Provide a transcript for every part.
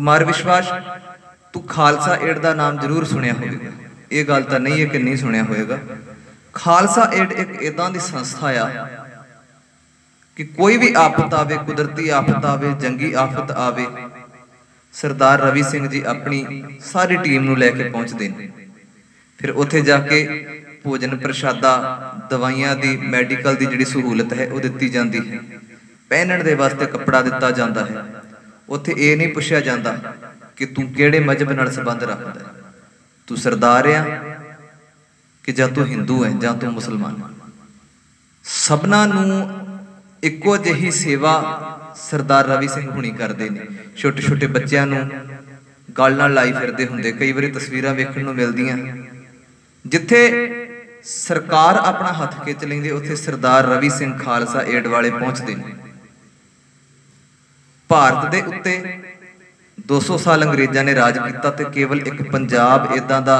ਕੁਮਾਰ ਵਿਸ਼ਵਾਸ, ਤੂੰ ਖਾਲਸਾ ਏਡ ਦਾ ਨਾਮ ਜ਼ਰੂਰ ਸੁਣਿਆ ਹੋਵੇਗਾ। ਇਹ ਗੱਲ ਤਾਂ ਨਹੀਂ ਹੈ ਕਿ ਨਹੀਂ ਸੁਣਿਆ ਹੋਵੇਗਾ। ਖਾਲਸਾ ਏਡ ਇੱਕ ਇਦਾਂ ਦੀ ਸੰਸਥਾ ਆ ਕਿ ਕੋਈ ਵੀ ਆਫਤ ਆਵੇ, ਕੁਦਰਤੀ ਆਫਤ ਆਵੇ, ਜੰਗੀ ਆਫਤ ਆਵੇ, ਸਰਦਾਰ ਰਵੀ ਸਿੰਘ ਜੀ ਆਪਣੀ ਸਾਰੀ ਟੀਮ ਨੂੰ ਲੈ ਕੇ ਪਹੁੰਚਦੇ ਨੇ। ਫਿਰ ਉੱਥੇ ਜਾ ਕੇ ਭੋਜਨ ਪ੍ਰਸ਼ਾਦਾ, ਦਵਾਈਆਂ ਦੀ, ਮੈਡੀਕਲ ਦੀ ਜਿਹੜੀ ਸਹੂਲਤ ਹੈ, ਉਹ ਦਿੱਤੀ ਜਾਂਦੀ ਹੈ। ਪਹਿਨਣ ਦੇ ਵਾਸਤੇ ਕੱਪੜਾ ਦਿੱਤਾ ਜਾਂਦਾ ਹੈ। ਉੱਥੇ ਇਹ ਨਹੀਂ ਪੁੱਛਿਆ ਜਾਂਦਾ ਕਿ ਤੂੰ ਕਿਹੜੇ ਮਜਹਬ ਨਾਲ ਸੰਬੰਧ ਰੱਖਦਾ ਤੂੰ ਸਰਦਾਰ ਆ ਕਿ ਜਾਂ ਤੂੰ ਹਿੰਦੂ ਹੈ ਜਾਂ ਤੂੰ ਮੁਸਲਮਾਨ? ਸਭਨਾਂ ਨੂੰ ਇੱਕੋ ਜਿਹੀ ਸੇਵਾ ਸਰਦਾਰ ਰਵੀ ਸਿੰਘ ਹੁਣੀ ਕਰਦੇ ਨੇ। ਛੋਟੇ ਛੋਟੇ ਬੱਚਿਆਂ ਨੂੰ ਗੱਲ ਨਾਲ ਲਾਈ ਫਿਰਦੇ ਹੁੰਦੇ। ਕਈ ਵਾਰੀ ਤਸਵੀਰਾਂ ਵੇਖਣ ਨੂੰ ਮਿਲਦੀਆਂ। ਜਿੱਥੇ ਸਰਕਾਰ ਆਪਣਾ ਹੱਥ ਖਿੱਚ ਲੈਂਦੀ, ਉੱਥੇ ਸਰਦਾਰ ਰਵੀ ਸਿੰਘ ਖਾਲਸਾ ਏਡ ਵਾਲੇ ਪਹੁੰਚਦੇ ਨੇ। ਭਾਰਤ ਦੇ ਉੱਤੇ 200 ਸਾਲ ਅੰਗਰੇਜ਼ਾਂ ਨੇ ਰਾਜ ਕੀਤਾ ਤੇ ਕੇਵਲ ਇੱਕ ਪੰਜਾਬ ਇਦਾਂ ਦਾ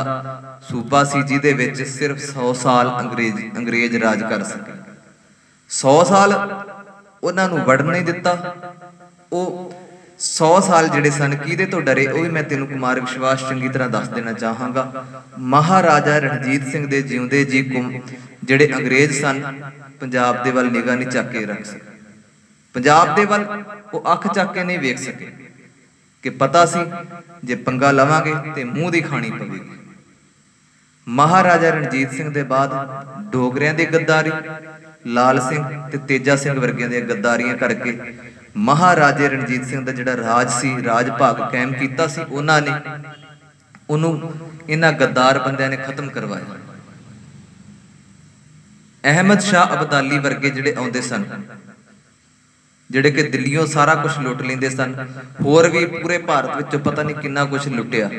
ਸੂਬਾ ਸੀ ਜਿਹਦੇ ਵਿੱਚ ਸਿਰਫ 100 ਸਾਲ ਅੰਗਰੇਜ਼ ਅੰਗਰੇਜ਼ ਰਾਜ ਕਰ ਸਕੇ। 100 ਸਾਲ ਉਹਨਾਂ ਨੂੰ ਵੜਨ ਨਹੀਂ ਦਿੱਤਾ। ਉਹ 100 ਸਾਲ ਜਿਹੜੇ ਸਨ, ਕਿਹਦੇ ਤੋਂ ਡਰੇ, ਉਹ ਵੀ ਮੈਂ ਤੈਨੂੰ ਕੁਮਾਰ ਵਿਸ਼ਵਾਸ ਚੰਗੀ ਤਰ੍ਹਾਂ ਦੱਸ ਦੇਣਾ ਚਾਹਾਂਗਾ। ਮਹਾਰਾਜਾ ਰਣਜੀਤ ਸਿੰਘ ਦੇ ਜਿਉਂਦੇ ਜੀ ਕੁਮ ਜਿਹੜੇ ਅੰਗਰੇਜ਼ ਸਨ, ਪੰਜਾਬ ਦੇ ਵੱਲ ਨਿਗਾਹ ਨਹੀਂ ਚੱਕ ਕੇ ਰੱਖ ਸਕੇ। ਪੰਜਾਬ ਦੇ ਵੱਲ ਉਹ ਅੱਖ ਚੱਕ ਕੇ ਨਹੀਂ ਵੇਖ ਸਕੇ। ਕਿ ਪਤਾ ਸੀ ਜੇ ਪੰਗਾ ਲਵਾਂਗੇ ਤੇ ਮੂੰਹ ਦੀ ਖਾਣੀ ਪਵੇਗੀ। ਮਹਾਰਾਜਾ ਰਣਜੀਤ ਸਿੰਘ ਦੇ ਬਾਅਦ ਡੋਗਰਿਆਂ ਦੀ ਗੱਦਾਰੀ, ਲਾਲ ਸਿੰਘ ਤੇ ਤੇਜਾ ਸਿੰਘ ਵਰਗਿਆਂ ਦੀਆਂ ਗੱਦਾਰੀਆਂ ਕਰਕੇ ਮਹਾਰਾਜੇ ਰਣਜੀਤ ਸਿੰਘ ਦਾ ਜਿਹੜਾ ਰਾਜ ਸੀ, ਰਾਜ ਭਾਗ ਕਾਇਮ ਕੀਤਾ ਸੀ, ਉਹਨਾਂ ਨੇ ਉਹਨੂੰ ਇਹਨਾਂ ਗੱਦਾਰ ਬੰਦਿਆਂ ਨੇ ਖਤਮ ਕਰਵਾਇਆ। ਅਹਿਮਦ ਸ਼ਾਹ ਅਬਦਾਲੀ ਵਰਗੇ ਜਿਹੜੇ ਆਉਂਦੇ ਸਨ ਜਿਹੜੇ ਕਿ ਦਿੱਲੀੋਂ ਸਾਰਾ ਕੁਝ ਲੁੱਟ ਲੈਂਦੇ ਸਨ, ਹੋਰ ਵੀ ਪੂਰੇ ਭਾਰਤ ਵਿੱਚੋਂ ਪਤਾ ਨਹੀਂ ਕਿੰਨਾ ਕੁਝ ਲੁੱਟਿਆ।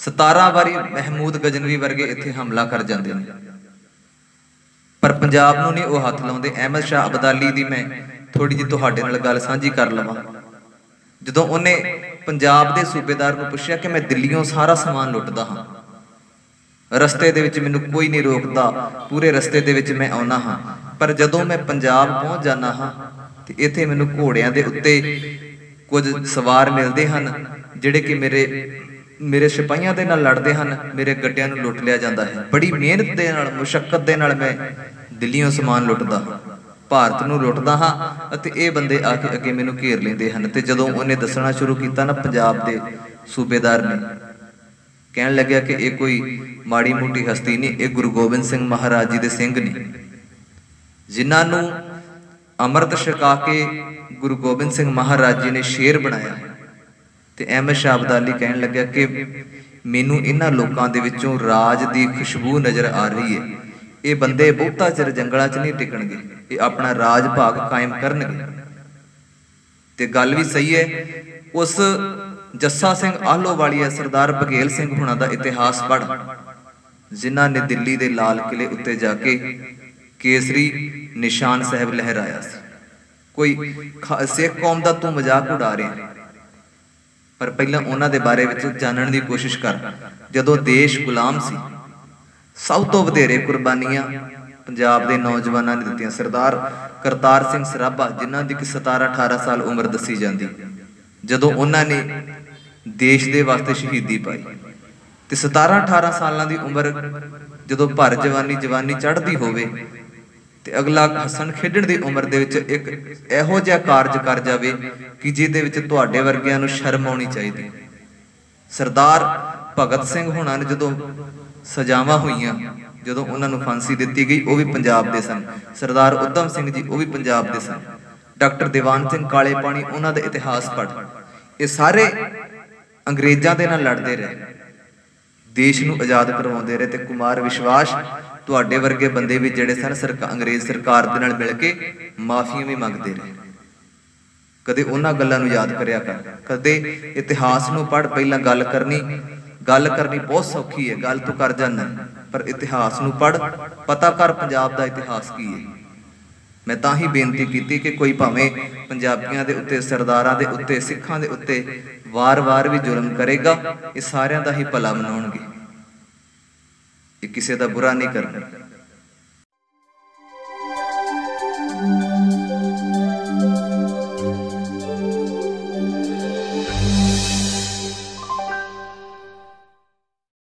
17 ਵਾਰੀ ਮਹਿਮੂਦ ਗਜਨਵੀ ਵਰਗੇ ਇੱਥੇ ਹਮਲਾ ਕਰ ਜਾਂਦੇ ਨੇ। ਪਰ ਪੰਜਾਬ ਨੂੰ ਨਹੀਂ ਉਹ ਹੱਥ ਲਾਉਂਦੇ। ਅਹਿਮਦ ਸ਼ਾਹ ਅਬਦਾਲੀ ਦੀ ਮੈਂ ਥੋੜੀ ਜਿਹੀ ਤੁਹਾਡੇ ਨਾਲ ਗੱਲ ਸਾਂਝੀ ਕਰ ਲਵਾਂ। ਜਦੋਂ ਉਹਨੇ ਪੰਜਾਬ ਦੇ ਸੂਬੇਦਾਰ ਨੂੰ ਪੁੱਛਿਆ ਕਿ ਮੈਂ ਦਿੱਲੀੋਂ ਸਾਰਾ ਸਮਾਨ ਲੁੱਟਦਾ ਹਾਂ, ਰਸਤੇ ਦੇ ਵਿੱਚ ਮੈਨੂੰ ਕੋਈ ਨਹੀਂ ਰੋਕਦਾ, ਪੂਰੇ ਰਸਤੇ ਦੇ ਵਿੱਚ ਮੈਂ ਆਉਣਾ ਹਾਂ। ਪਰ ਜਦੋਂ ਮੈਂ ਪੰਜਾਬ ਪਹੁੰਚ ਜਾਣਾ ਹਾਂ ਤੇ ਇੱਥੇ ਮੈਨੂੰ ਘੋੜਿਆਂ ਦੇ ਉੱਤੇ ਕੁਝ ਸਵਾਰ ਮਿਲਦੇ ਹਨ, ਜਿਹੜੇ ਕਿ ਮੇਰੇ ਮੇਰੇ ਸਿਪਾਹੀਆਂ ਦੇ ਨਾਲ ਲੜਦੇ ਹਨ, ਮੇਰੇ ਗੱਡਿਆਂ ਨੂੰ ਲੁੱਟ ਲਿਆ ਜਾਂਦਾ ਹੈ। ਬੜੀ ਮਿਹਨਤ ਦੇ ਨਾਲ ਮੁਸ਼ਕਲ ਦੇ ਨਾਲ ਮੈਂ ਦਿੱਲੀੋਂ ਸਮਾਨ ਲੁੱਟਦਾ ਹਾਂ, ਭਾਰਤ ਨੂੰ ਲੁੱਟਦਾ ਹਾਂ ਅਤੇ ਇਹ ਬੰਦੇ ਆ ਕੇ ਅੱਗੇ ਮੈਨੂੰ ਘੇਰ ਲੈਂਦੇ ਹਨ ਤੇ ਜਦੋਂ ਉਹਨੇ ਦੱਸਣਾ ਸ਼ੁਰੂ ਕੀਤਾ ਨਾ ਪੰਜਾਬ ਦੇ ਸੂਬੇਦਾਰ ਨੇ, ਕਹਿਣ ਲੱਗਿਆ ਕਿ ਇਹ ਕੋਈ ਮਾੜੀ ਮੋਟੀ ਹਸਤੀ ਨਹੀਂ, ਇਹ ਗੁਰੂ ਗੋਬਿੰਦ ਸਿੰਘ ਮਹਾਰਾਜ ਜੀ ਦੇ ਸਿੰਘ ਨੇ। ਜਿਨ੍ਹਾਂ ਨੂੰ ਅੰਮ੍ਰਿਤ ਛਕਾ ਕੇ ਗੁਰੂ ਗੋਬਿੰਦ ਸਿੰਘ ਮਹਾਰਾਜ ਜੀ ਨੇ ਸ਼ੇਰ ਬਣਾਇਆ ਤੇ ਅਹਿਮਦ ਸ਼ਾਹ ਅਬਦਾਲੀ ਕਹਿਣ ਲੱਗਿਆ ਕਿ ਮੈਨੂੰ ਇਹਨਾਂ ਲੋਕਾਂ ਦੇ ਵਿੱਚੋਂ ਰਾਜ ਦੀ ਖੁਸ਼ਬੂ ਨਜ਼ਰ ਆ ਰਹੀ ਹੈ ਇਹ ਬੰਦੇ ਬਹੁਤਾ ਚਿਰ ਜੰਗਲਾਂ 'ਚ ਨਹੀਂ ਟਿਕਣਗੇ, ਇਹ ਆਪਣਾ ਰਾਜ ਭਾਗ ਕਾਇਮ ਕਰਨਗੇ। ਤੇ ਗੱਲ ਵੀ ਸਹੀ ਹੈ ਉਸ ਜੱਸਾ ਸਿੰਘ ਆਹਲੋਵਾਲੀਆ ਸਰਦਾਰ ਬਘੇਲ ਸਿੰਘ ਹੁਣਾਂ ਦਾ ਇਤਿਹਾਸ ਪੜ੍ਹ, ਜਿਨ੍ਹਾਂ ਨੇ ਦਿੱਲੀ ਦੇ ਲਾਲ ਕਿਲੇ ਉੱਤੇ ਜਾ ਕੇ ਕੇਸਰੀ ਨਿਸ਼ਾਨ ਸਾਹਿਬ ਲਹਿਰਾਇਆ ਸੀ। ਕੋਈ ਸਿੱਖ ਕੌਮ ਦਾ ਤੂੰ ਮਜ਼ਾਕ ਉਡਾ ਰਿਹਾ ਪਰ ਪਹਿਲਾਂ ਉਹਨਾਂ ਦੇ ਬਾਰੇ ਵਿੱਚ ਜਾਣਨ ਦੀ ਕੋਸ਼ਿਸ਼ ਕਰ। ਜਦੋਂ ਦੇਸ਼ ਗੁਲਾਮ ਸੀ, ਸਭ ਤੋਂ ਵਧੇਰੇ ਕੁਰਬਾਨੀਆਂ ਪੰਜਾਬ ਦੇ ਨੌਜਵਾਨਾਂ ਨੇ ਦਿੱਤੀਆਂ। ਸਰਦਾਰ ਕਰਤਾਰ ਸਿੰਘ ਸਰਾਭਾ, ਜਿਨ੍ਹਾਂ ਦੀ ਕਿ 17 18 ਸਾਲ ਉਮਰ ਦੱਸੀ ਜਾਂਦੀ, ਜਦੋਂ ਉਹਨਾਂ ਨੇ ਦੇਸ਼ ਦੇ ਵਾਸਤੇ ਸ਼ਹੀਦੀ ਪਾਈ। ਤੇ 17 18 ਸਾਲਾਂ ਦੀ ਉਮਰ ਜਦੋਂ ਭਰ ਜਵਾਨੀ ਜਵਾਨੀ ਚੜ੍ਹਦੀ ਹੋਵੇ ਤੇ ਅਗਲਾ ਹੱਸਣ ਖੇਡਣ ਦੀ ਉਮਰ ਦੇ ਵਿੱਚ ਇੱਕ ਇਹੋ ਜਿਹਾ ਕਾਰਜ ਕਰ ਜਾਵੇ ਕਿ ਜਿਹਦੇ ਵਿੱਚ ਤੁਹਾਡੇ ਵਰਗਿਆਂ ਨੂੰ ਸ਼ਰਮ ਆਉਣੀ ਚਾਹੀਦੀ। ਸਰਦਾਰ ਭਗਤ ਸਿੰਘ ਹੁਣਾਂ ਨੇ ਜਦੋਂ ਸਜ਼ਾਵਾਂ ਹੋਈਆਂ, ਜਦੋਂ ਉਹਨਾਂ ਨੂੰ ਫਾਂਸੀ ਦਿੱਤੀ ਗਈ, ਉਹ ਵੀ ਪੰਜਾਬ ਦੇ ਸਨ। ਸਰਦਾਰ ਉਦਮ ਸਿੰਘ ਜੀ, ਉਹ ਵੀ ਪੰਜਾਬ ਦੇ ਸਨ। ਡਾਕਟਰ ਦੀਵਾਨ ਸਿੰਘ ਕਾਲੇ ਪਾਣੀ ਉਹਨਾਂ ਦਾ ਇਤਿਹਾਸ ਪੜ੍ਹ। ਇਹ ਸਾਰੇ ਅੰਗਰੇਜ਼ਾਂ ਦੇ ਨਾਲ ਲੜਦੇ ਰਹੇ। ਦੇਸ਼ ਨੂੰ ਆਜ਼ਾਦ ਕਰਵਾਉਂਦੇ ਰਹੇ ਤੇ ਕੁਮਾਰ ਵਿਸ਼ਵਾਸ ਤੁਹਾਡੇ ਵਰਗੇ ਬੰਦੇ ਵੀ ਜਿਹੜੇ ਸਨ ਸਰਕਾਰ ਅੰਗਰੇਜ਼ ਸਰਕਾਰ ਦੇ ਨਾਲ ਮਿਲ ਕੇ ਮਾਫੀਆਂ ਵੀ ਮੰਗਦੇ ਰਹੇ ਕਦੇ ਉਹਨਾਂ ਗੱਲਾਂ ਨੂੰ ਯਾਦ ਕਰਿਆ ਕਰ। ਕਦੇ ਇਤਿਹਾਸ ਨੂੰ ਪੜ੍ਹ, ਪਹਿਲਾਂ ਗੱਲ ਕਰਨੀ ਗੱਲ ਕਰਨੀ ਬਹੁਤ ਸੌਖੀ ਹੈ, ਗੱਲ ਤੂੰ ਕਰ ਜਾਣਾ ਪਰ ਇਤਿਹਾਸ ਨੂੰ ਪੜ੍ਹ, ਪਤਾ ਕਰ ਪੰਜਾਬ ਦਾ ਇਤਿਹਾਸ ਕੀ ਹੈ। ਮੈਂ ਤਾਂ ਹੀ ਬੇਨਤੀ ਕੀਤੀ ਕਿ ਕੋਈ ਭਾਵੇਂ ਪੰਜਾਬੀਆਂ ਦੇ ਉੱਤੇ, ਸਰਦਾਰਾਂ ਦੇ ਉੱਤੇ, ਸਿੱਖਾਂ ਦੇ ਉੱਤੇ ਵਾਰ-ਵਾਰ ਵੀ ਜ਼ੁਲਮ ਕਰੇਗਾ, ਇਹ ਸਾਰਿਆਂ ਦਾ ਹੀ ਭਲਾ ਮਨਾਉਣਗੇ। ਇਹ ਕਿਸੇ ਦਾ ਬੁਰਾ ਨਹੀਂ ਕਰਨਾ।